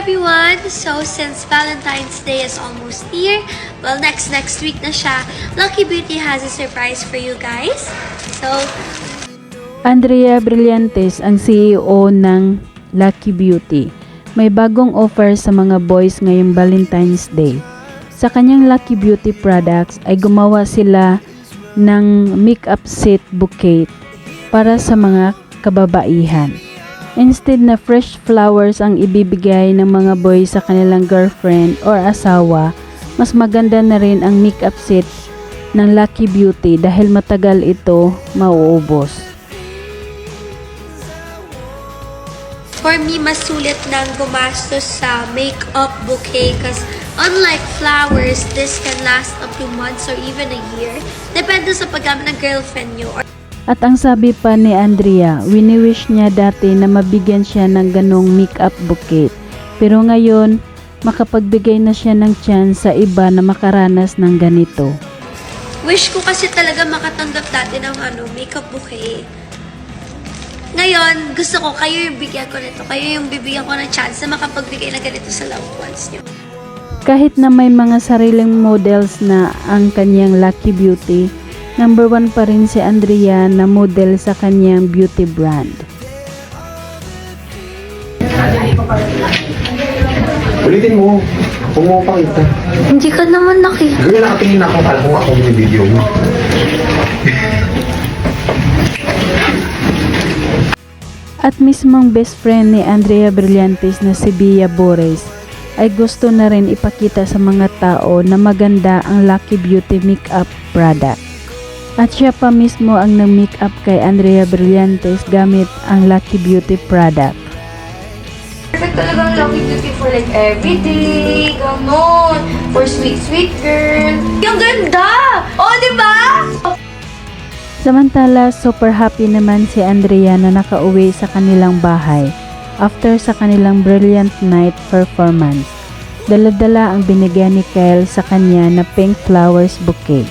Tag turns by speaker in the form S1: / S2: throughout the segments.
S1: everyone! So, since Valentine's Day is almost here, well, next next week na siya, Lucky Beauty has a surprise for you guys. So,
S2: Andrea Brillantes ang CEO ng Lucky Beauty. May bagong offer sa mga boys ngayong Valentine's Day. Sa kanyang Lucky Beauty products ay gumawa sila ng makeup set bouquet para sa mga kababaihan. Instead na fresh flowers ang ibibigay ng mga boys sa kanilang girlfriend or asawa, mas maganda na rin ang makeup set ng Lucky Beauty dahil matagal ito mauubos.
S1: for me, mas sulit nang gumastos sa makeup bouquet kasi unlike flowers, this can last up to months or even a year. Depende sa paggamit ng girlfriend nyo or
S2: At ang sabi pa ni Andrea, wini-wish niya dati na mabigyan siya ng ganong makeup bouquet. Pero ngayon, makapagbigay na siya ng chance sa iba na makaranas ng ganito.
S1: Wish ko kasi talaga makatanggap dati ng ano, makeup bouquet. Ngayon, gusto ko kayo yung bigyan ko nito. Kayo yung bibigyan ko ng chance na makapagbigay na ganito sa loved ones nyo.
S2: Kahit na may mga sariling models na ang kanyang Lucky Beauty, number one pa rin si Andrea na model sa kanyang beauty brand.
S3: Ulitin mo. Kung mo pakita.
S1: Hindi ka naman nakita.
S3: Gawin nakatingin ako kala kung ako yung video mo.
S2: At mismong best friend ni Andrea Brillantes na si Bia Bores ay gusto na rin ipakita sa mga tao na maganda ang Lucky Beauty makeup product. At siya pa mismo ang nag-makeup kay Andrea Brillantes gamit ang Lucky Beauty product.
S4: Perfect talaga ang Lucky Beauty for like everyday, ganon. For sweet, sweet girl. Yung ganda! Oh, di ba?
S2: Samantala, super happy naman si Andrea na nakauwi sa kanilang bahay after sa kanilang brilliant night performance. Dala-dala ang binigyan ni Kyle sa kanya na pink flowers bouquet.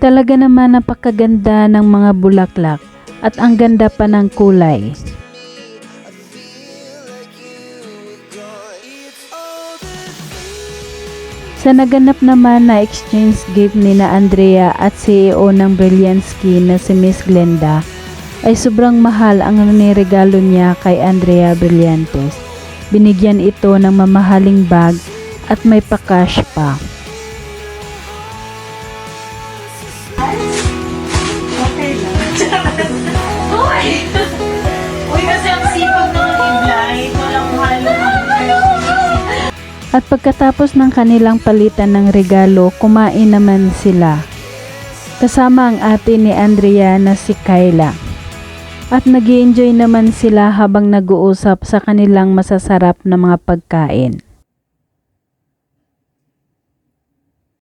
S2: Talaga naman napakaganda ng mga bulaklak at ang ganda pa ng kulay. Sa naganap naman na exchange gift ni na Andrea at CEO ng Brilliantsky na si Miss Glenda, ay sobrang mahal ang niregalo niya kay Andrea Brillantes. Binigyan ito ng mamahaling bag at may pa-cash pa. At pagkatapos ng kanilang palitan ng regalo, kumain naman sila. Kasama ang ate ni Andrea na si Kyla. At nag enjoy naman sila habang nag-uusap sa kanilang masasarap na mga pagkain.